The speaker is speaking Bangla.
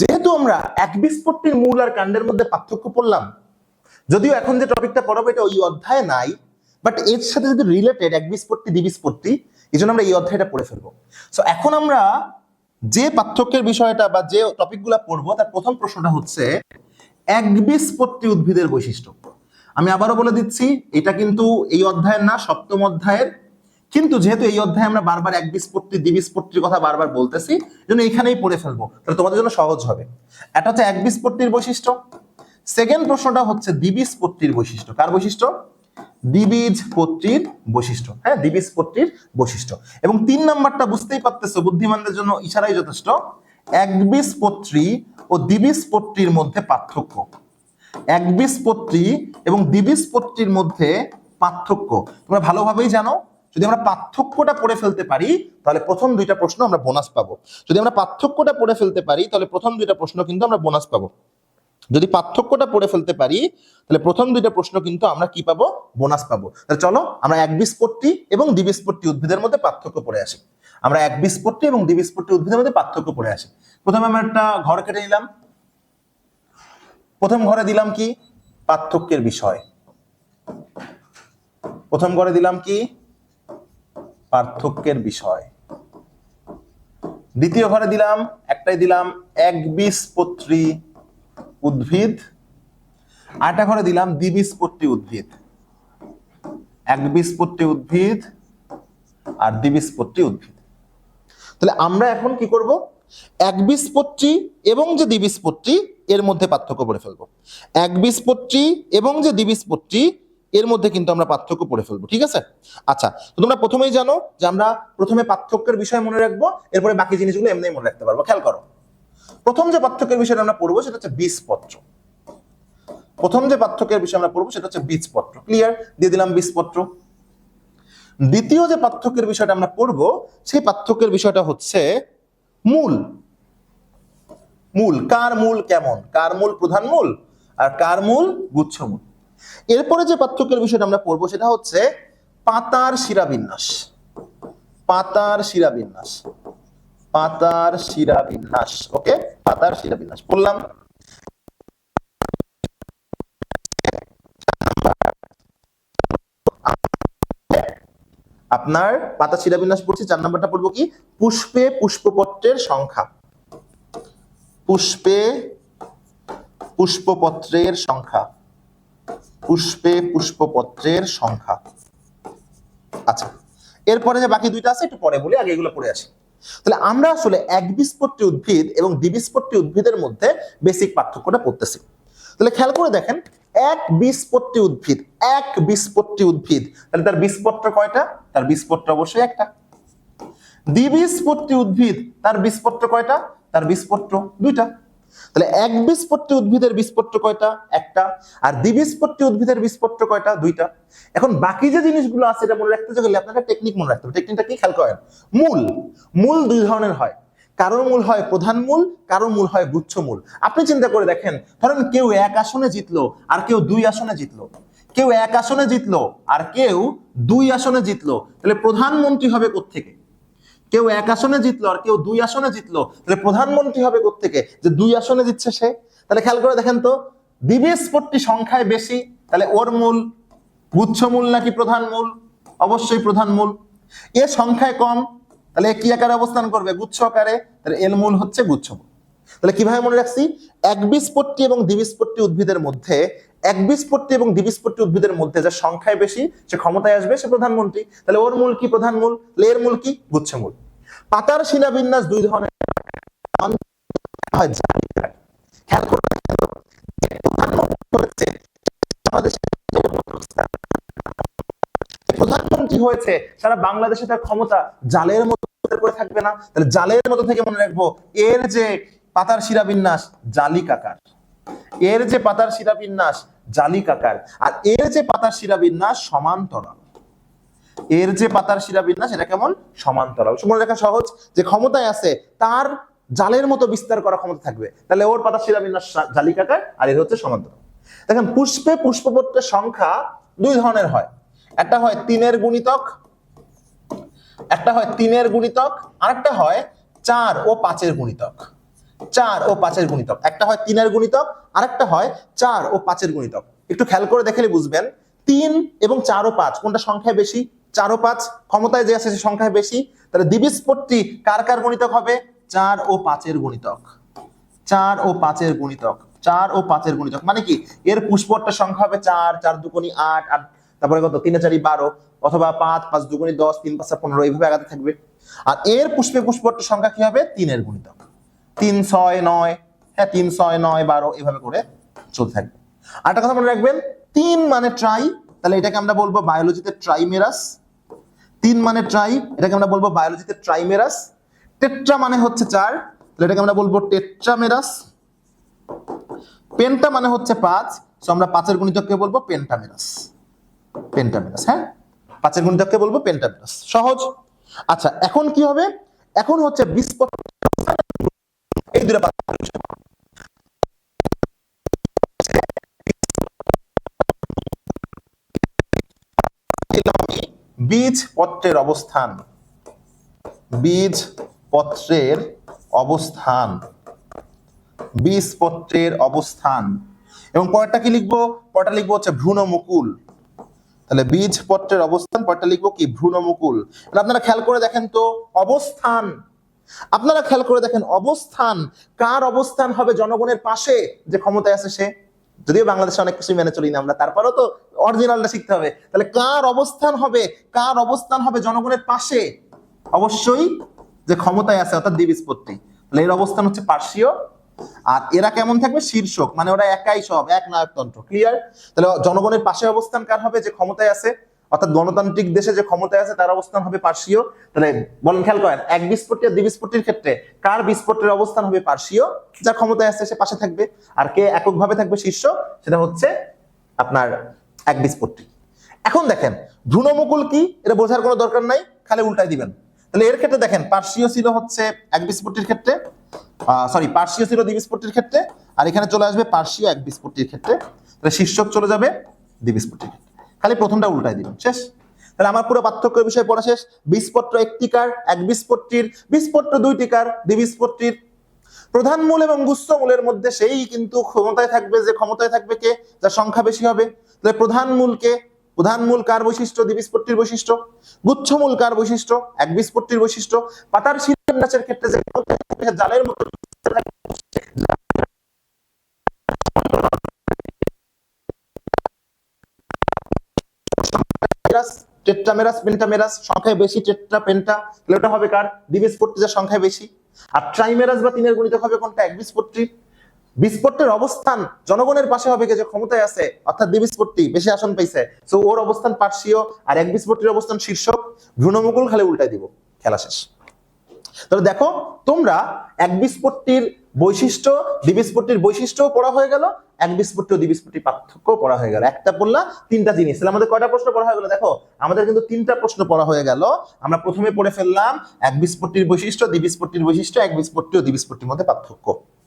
যেহেতু আমরা একবিস্পত্তির মূল আর কাণ্ডের মধ্যে পার্থক্য পড়লাম, যদিও এখন যে টপিকটা পড়াবো এটা ওই অধ্যায়ে নাই বাট এর সাথে যদি রিলেটেড একবিস্পত্তি দ্বিবীজপত্তি এই জন্য আমরা এই অধ্যায়টা পড়ে ফেলব। সো এখন আমরা যে পার্থক্যের বিষয়টা বা যে টপিকগুলো পড়ব, তার প্রথম প্রশ্নটা হচ্ছে একবীজপত্তি উদ্ভিদের বৈশিষ্ট্য। আমি আবারও বলে দিচ্ছি, এটা কিন্তু এই অধ্যায়ের না, সপ্তম অধ্যায়ের কিন্তু যেহেতু এই অধ্যায়ে আমরা বারবার এক একবীজপত্তি দ্বিবীজপত্তির কথা বারবার বলতেছি, জন্য এখানেই পড়ে ফেলব। তাহলে তোমাদের জন্য সহজ হবে। এটা হচ্ছে একবীজপত্তির বৈশিষ্ট্য। সেকেন্ড প্রশ্নটা হচ্ছে দ্বিবীজপত্তির বৈশিষ্ট্য। কার বৈশিষ্ট্য? দ্বিবীজপত্তির বৈশিষ্ট্য। হ্যাঁ দ্বিবীজপত্তির বৈশিষ্ট্য। এবং তিন নাম্বারটা বুঝতেই পারতেছো, বুদ্ধিমানদের জন্য ইশারাই যথেষ্ট। একবীজপত্রী ও দ্বিবীজপত্রির মধ্যে পার্থক্য। একবীজপত্রী এবং দ্বিবীজপত্রির মধ্যে পার্থক্য। তোমরা ভালোভাবেই জানো যদি আমরা পার্থক্যটা পড়ে ফেলতে পারি, তাহলে প্রথম দুইটা প্রশ্ন আমরা বোনাস পাবো। যদি আমরা পার্থক্যটা পড়ে ফেলতে পারি, তাহলে প্রথম দুইটা প্রশ্ন কিন্তু আমরা বোনাস পাবো। যদি পার্থক্যটা পড়ে ফেলতে পারি, তাহলে প্রথম দুইটা প্রশ্ন কিন্তু আমরা কি পাবো? বোনাস পাবো। তাহলে চলো, আমরা এক একবীজপত্তি এবং দ্বিবীজপত্তি উদ্ভিদের মধ্যে পার্থক্য পড়ে আসি। আমরা এক একবীজপত্তি এবং দ্বিবীজপত্তি উদ্ভিদের মধ্যে পার্থক্য পড়ে আসি। প্রথমে আমরা একটা ঘর কেটে নিলাম। প্রথম ঘরে দিলাম কি? পার্থক্যের বিষয়। প্রথম ঘরে দিলাম কি? পার্থক্যের বিষয়। দ্বিতীয় ঘরে দিলাম, একটাই দিলাম, একবীজপত্রী উদ্ভিদ। আরেকটা ঘরে দিলাম, দ্বিবীজপত্রী উদ্ভিদ। একবীজপত্রী উদ্ভিদ আর দ্বিবীজপত্রী উদ্ভিদ। তাহলে আমরা এখন কি করব? একবীজপত্রী এবং যে দ্বিবীজপত্রী, এর মধ্যে পার্থক্য পড়ে ফেলব। একবীজপত্রী এবং যে দ্বিবীজপত্রী এর মধ্যে কিন্তু আমরা পার্থক্য পড়ে ফেলব, ঠিক আছে? আচ্ছা তো তোমরা প্রথমেই জানো যে আমরা প্রথমে পার্থক্যের বিষয় মনে রাখব, এরপরে বাকি জিনিসগুলো এমনি মনে রাখতে পারব, খেয়াল করো। প্রথম যে পার্থক্যের বিষয়টা আমরা পড়ব সেটা হচ্ছে বীজপত্র। প্রথম যে পার্থক্যের বিষয় আমরা পড়ব সেটা হচ্ছে বীজপত্র। ক্লিয়ার দিয়ে দিলাম বীজপত্র। দ্বিতীয় যে পার্থক্যের বিষয়টা আমরা পড়ব, সেই পার্থক্যের বিষয়টা হচ্ছে মূল। মূল, কার মূল কেমন? কার মূল প্রধান মূল? আর কার মূল গুচ্ছ মূল? এরপরে যে পার্থক্যের বিষয়টা আমরা পড়ব সেটা হচ্ছে পাতার শিরাবিন্যাস পাতার শিরাবিন্যাস পাতার শিরাবিন্যাস ওকে? পাতার শিরাবিন্যাস বললাম আপনার পাতা শিরাবিন্যাস পড়ছি, চার নাম্বারটা পড়ব কি? পুষ্পে পুষ্পপত্রের সংখ্যা। পুষ্পে পুষ্পপত্রের সংখ্যা। পুষ্পে পুষ্পপত্রের সংখ্যা। আচ্ছা এরপরে যে বাকি দুইটা আছে, একটু পরে বলি, আগে এগুলো পড়ে আসি। তাহলে আমরা আসলে একবীজপত্রী উদ্ভিদ এবং দ্বিবীজপত্রী উদ্ভিদের মধ্যে বেসিক পার্থক্যটা পড়তেছি। তাহলে খেয়াল করে দেখেন, এক বীজপত্রী উদ্ভিদ, এক বীজপত্রী উদ্ভিদ, তাহলে তার বীজপত্র কয়টা? তার বীজপত্র অবশ্যই একটা। দ্বিবীজপত্রী উদ্ভিদ, তার বীজপত্র কয়টা? তার বীজপত্র দুইটা। তাহলে এক বীজপত্রী উদ্ভিদের বীজপত্র কয়টা? একটা। আর দ্বিবীজপত্রী উদ্ভিদের বীজপত্র কয়টা? দুইটা। এখন বাকি যে জিনিসগুলো আছে, এটা মনে রাখতে গেলে আপনাকে টেকনিক মনে রাখতে হবে। টেকনিকটা কি? খেয়াল করেন। মূল। মূল দুই ধরনের হয়। কারোর মূল হয় প্রধান মূল, কারোর মূল হয় গুচ্ছ মূল। আপনি চিন্তা করে দেখেন, ধরেন কেউ এক আসনে জিতলো, আর কেউ দুই আসনে জিতলো। কেউ এক আসনে জিতলো, আর কেউ দুই আসনে জিতলো। তাহলে প্রধানমন্ত্রী হবে কোত্থেকে? কেউ এক আসনে জিতলো আর কেউ দুই আসনে জিতলো, তাহলে প্রধানমন্ত্রী হবে থেকে যে দুই আসনে জিতছে সে? তাহলে খেয়াল করে দেখেন তো দ্বিবীজপত্রী সংখ্যায় বেশি, তাহলে ওর মূল গুচ্ছ মূল নাকি প্রধান মূল? অবশ্যই প্রধান মূল। এ সংখ্যায় কম, তাহলে কি আকারে অবস্থান করবে? গুচ্ছ আকারে, তাহলে এর মূল হচ্ছে গুচ্ছ মূল। তাহলে কীভাবে মনে রাখছি? একবীজপত্রী এবং দ্বিবীজপত্রী উদ্ভিদের মধ্যে একবীজপত্রী এবং দ্বিবীজপত্রী উদ্ভিদের মধ্যে যার সংখ্যায় বেশি, সে ক্ষমতায় আসবে, সে প্রধানমন্ত্রী। তাহলে ওর মূল কি প্রধান মূল এর মূল কি? গুচ্ছ মূল। পাতার শিলাবিন্যাস দুই ধরনের। যে প্রধানমন্ত্রী হয়েছে, সারা বাংলাদেশে তার ক্ষমতা জালের মতো করে থাকবে না। তাহলে জালের মতো থেকে মনে রাখব, এর যে পাতার শিরাবিন্যাস জালিকাকার এর যে পাতার শিরাবিন্যাস জালিকাকার আর এর যে পাতার শিরাবিন্যাস সমান্তরাল। এর যে পাতার শিরাবিন্যাস এটা কেমন? সমান্তরাল। মনে রাখা সহজ, যে ক্ষমতায় আছে, তার জালের মতো বিস্তার করা ক্ষমতা থাকবে। তাহলে ওর পাতার শিরাবিন্যাস জালিকাকার আর এর হচ্ছে সমান্তরাল। দেখেন, পুষ্পে পুষ্পপত্রের সংখ্যা দুই ধরনের হয়। একটা হয় তিনের গুণিতক, একটা হয় তিনের গুণিতক, আরেকটা হয় চার ও পাঁচের গুণিতক। চার ও পাঁচের গুণিতক। একটা হয় তিনের গুণিতক, আরেকটা হয় চার ও পাঁচের গুণিতক। একটু খেয়াল করে দেখলে বুঝবেন। তিন এবং চার ও পাঁচ, কোনটা সংখ্যায় বেশি? চার ও পাঁচ, ক্ষমতায় যে আছে সে সংখ্যায় বেশি। তাহলে দ্বিবীজপত্রী কার কার গুণিতক হবে? চার ও পাঁচের গুণিতক। চার ও পাঁচের গুণিতক। চার ও পাঁচের গুণিতক। মানে কি? এর পুষ্পটার সংখ্যা হবে চার চার দুগুণী আট আট, তারপরে কত? তিনে চারি বারো, অথবা পাঁচ পাঁচ দুগুণী দশ, তিন পাঁচটা পনেরো, এইভাবে আগাতে থাকবে। আর এর পুষ্পে পুষ্পটার সংখ্যা কি হবে? তিনের গুণিতক। তিন ছয় নয়। হ্যাঁ তিন ছয় নয়, বারো এভাবে করে চলতে থাকবে। আরেকটা কথা মনে রাখবেন, তিন মানে ট্রাই তাহলে এটাকে আমরা বলব বায়োলজিতে ট্রাইমেরাস তিন মানে ট্রাই এটাকে আমরা বলব বায়োলজিতে ট্রাইমেরাস টেট্রা মানে হচ্ছে চার, তাহলে এটাকে আমরা বলব টেট্রামেরাস পেন্টা মানে হচ্ছে পাঁচ সো আমরা পাঁচের গুণিতককে বলব পেন্টামেরাস পেন্টামেরাস হ্যাঁ? পাঁচের গুণিতককে বলব পেন্টামেরাস সহজ? আচ্ছা এখন কি হবে? এখন হচ্ছে বিস্ফোট এই দুটো বিষয়। দিলাম আমি বীজ পত্রের অবস্থান। বীজ পত্রের অবস্থান। অবস্থান। এবং পরেরটা কি লিখব? পরেরটা লিখব হচ্ছে ভ্রূণ মুকুল। তাহলে বীজপত্রের অবস্থান, পরেরটা লিখব কি? ভ্রূণ মুকুল। তাহলে আপনারা খেয়াল করে দেখেন তো, অবস্থান। আপনারা খেয়াল করে দেখেন অবস্থান, কার অবস্থান হবে জনগণের পাশে? যে ক্ষমতায় আছে সে। যদিও বাংলাদেশে অনেক কিছু মেনে চলি না আমরা, তারপরেও তো অরিজিনালটা শিখতে হবে। তাহলে কার অবস্থান হবে, কার অবস্থান হবে জনগণের পাশে? অবশ্যই যে ক্ষমতায় আছে, অর্থাৎ দ্বিবীজপত্তি। তাহলে এর অবস্থান হচ্ছে পার্শ্বীয় আর এরা কেমন থাকবে? শীর্ষক। মানে ওরা একাই সব, এক নায়কতন্ত্র। ক্লিয়ার তাহলে জনগণের পাশে অবস্থান কার হবে? যে ক্ষমতায় আছে। অর্থাৎ গণতান্ত্রিক দেশে যে ক্ষমতায় আছে, তার অবস্থান হবে পার্শ্বীয় তাহলে বলেন, খেয়াল করেন, এক বিস্ফোটি আর দ্বিবীজপত্তির ক্ষেত্রে কার বিস্ফোটের অবস্থান হবে পার্শ্বীয় যার ক্ষমতায় আছে, সে পাশে থাকবে। আর কে এককভাবে থাকবে শীর্ষ? সেটা হচ্ছে আপনার এক বিস্ফোটি এখন দেখেন, ভ্রূণমুকুল কি? এটা বোঝার কোনো দরকার নাই, খালি উল্টাই দিবেন। তাহলে এর ক্ষেত্রে দেখেন পার্শ্বীয় ছিল হচ্ছে এক বিস্ফোটির ক্ষেত্রে সরি পার্শ্বীয় ছিল দ্বিবীজপত্তির ক্ষেত্রে, আর এখানে চলে আসবে পার্শ্বীয় এক বিস্ফোটির ক্ষেত্রে। তাহলে শীর্ষক চলে যাবে দ্বিবীজপত্তির ক্ষেত্রে। খালি প্রথমটা উল্টাই দিবেন শেষ। তাহলে আমার পুরো পার্থক্য বিষয় পড়া শেষ। বীজপত্র একটি কার, এক বীজপত্রির বীজপত্র দুইটি কার দ্বিবীজপত্রির প্রধান মূল এবং গুচ্ছ মূলের মধ্যে সেই কিন্তু ক্ষমতায় থাকবে যে ক্ষমতায় থাকবে কে? যার সংখ্যা বেশি হবে। তাহলে প্রধান মূলকে প্রধান মূল কার বৈশিষ্ট্য? দ্বিবীজপত্রির বৈশিষ্ট্য। গুচ্ছ মূল কার বৈশিষ্ট্য? এক বীজপত্রির বৈশিষ্ট্য। পাতার শিল্পের ক্ষেত্রে যে জালের মতো মেরাস টেট্রামেরাস, পেন্টামেরাস, সংখ্যায় বেশি টেট্রা পেন্টা, তাহলে ওটা হবে কার? দ্বিবীজপত্রী যার সংখ্যায় বেশি। আর ট্রাইমেরাস বা তিনের গণিত হবে কোনটা? এক বীজপত্রী বীজপত্রের অবস্থান জনগণের পাশে হবে যে ক্ষমতায় আছে, অর্থাৎ দ্বিবীজপত্রী বেশি আসন পাইছে। সো ওর অবস্থান পার্শ্বীয় আর এক বীজপত্রীর অবস্থান শীর্ষক, ভ্রূণমুকুল খালি উল্টাই দিব। খেলা শেষ। তাহলে দেখো, তোমরা এক বীজপত্রীর বৈশিষ্ট্য দ্বিবীজপত্রীর বৈশিষ্ট্যও পড়া হয়ে গেল এক বিস্ফোটি ও দ্বিবিস্ফোটি পার্থক্য পড়া হয়ে গেল। একটা পড়লা, তিনটা জিনিস। তাহলে আমাদের কয়টা প্রশ্ন পড়া হয়ে গেল? দেখো, আমাদের কিন্তু তিনটা প্রশ্ন পড়া হয়ে গেল। আমরা প্রথমে পড়ে ফেললাম, এক বিস্ফোটির বৈশিষ্ট্য দ্বিবিস্ফোটির বৈশিষ্ট্য, এক বিস্ফোটি ও দ্বিবিস্ফোটির মধ্যে পার্থক্য।